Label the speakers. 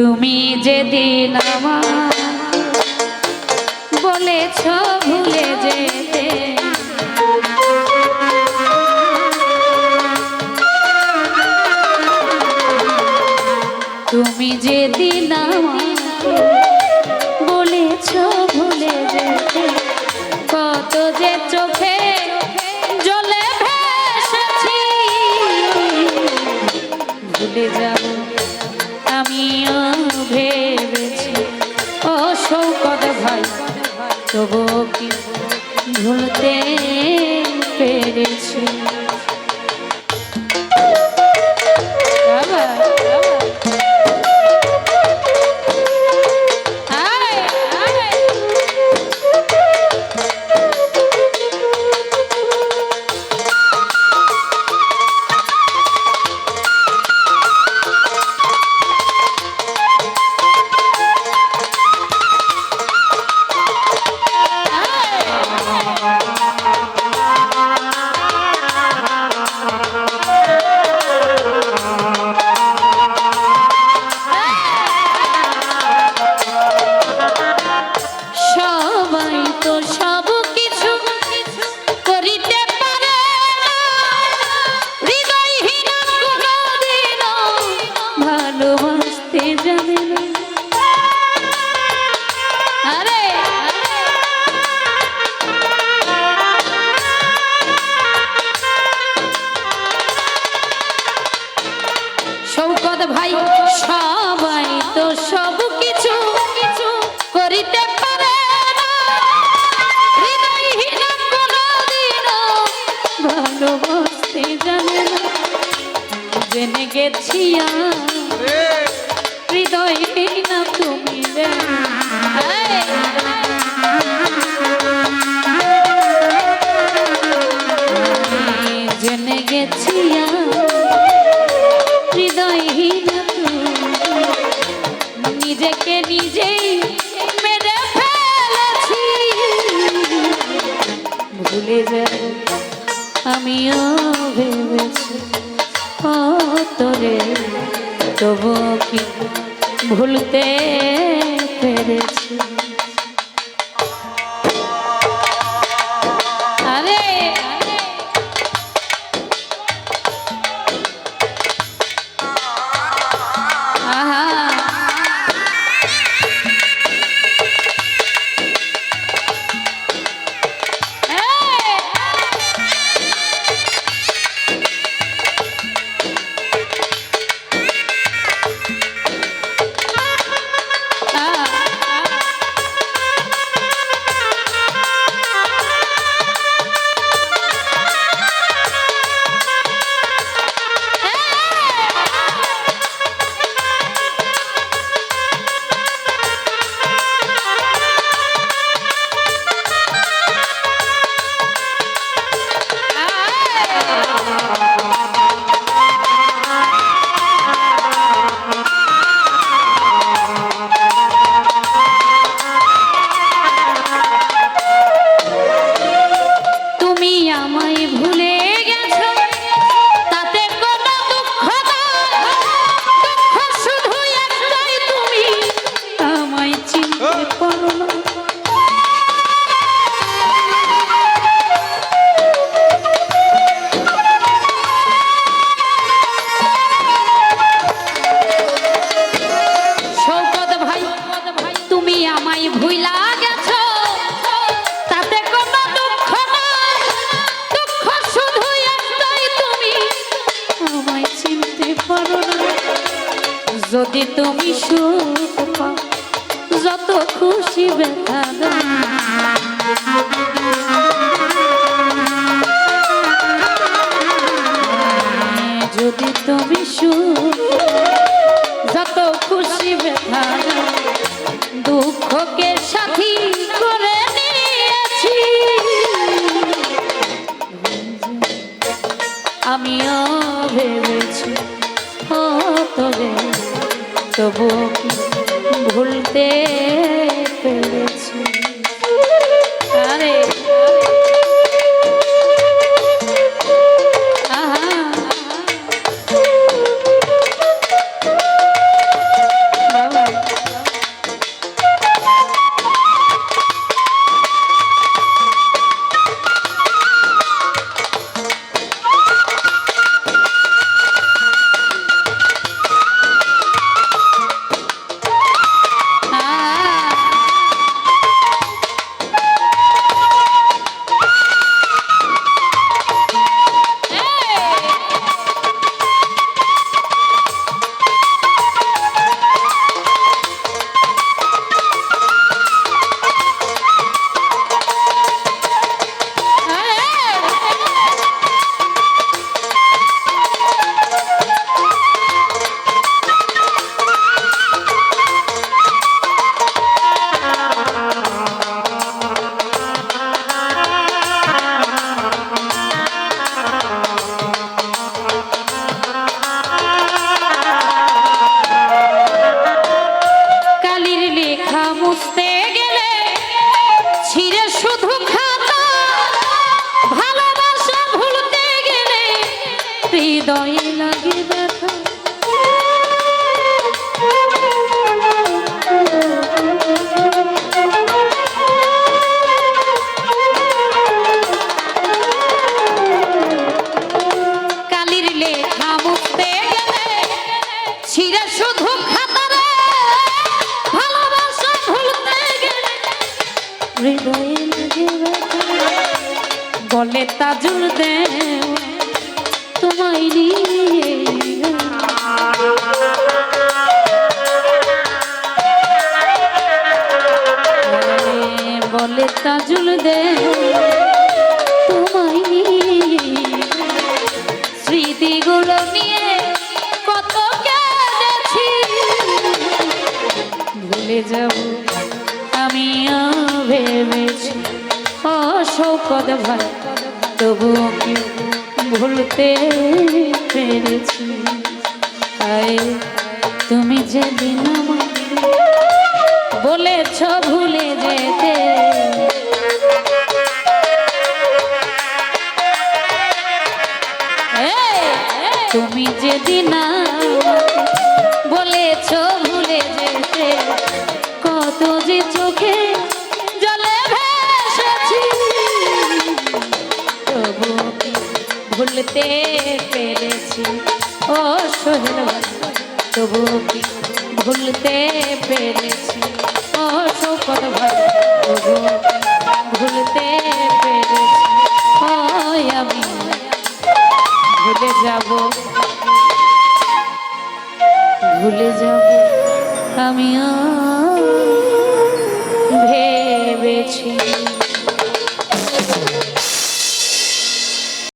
Speaker 1: তুমি যেদিন আমার বলেছ ভুলে যেতে, তুমি যেদিন আমাকে বলেছ ভুলে যেতে, কত যে চোখে জলে ভুলে যাব ভুলতে পেরেছি। ভুলে যাব আমিও ভেবেছি ও তোরে তবু কি ভুলতে পেরেছি। যদি তুমি সুখ পাও, যত খুশি ব্যথা যদি তুমি যত খুশি ব্যথা দুঃখকে সাথী করে নিয়েছি। আমিও ভেবেছি, ও তবে ভুলতে পেরেছি বুঝতে গেলে ছিঁড়ে শুধু খাতা ভালোবাসা ভুলতে গেলে হৃদয়ে লাগে হৃদয়ে লাগে বলে তাজুর দেওয়া তোমায় নিয়ে বলে তাজুল দে তোমায় নিয়ে স্মৃতিগুলো নিয়ে কত কেঁদেছি। ভুলে যাব শৌকত ভাই তবুও ভুলতে পেরেছি? আয় তুমি যেদিন বলেছ ভুলে যেতে। তুমি যেদিন ভুলতে পেরেছি। ও সোহেল তবু কি ভুলতে পেরেছি? ও শোকত ভাই তবু ভুলতে পেরেছি? ও আমি ভুলে যাব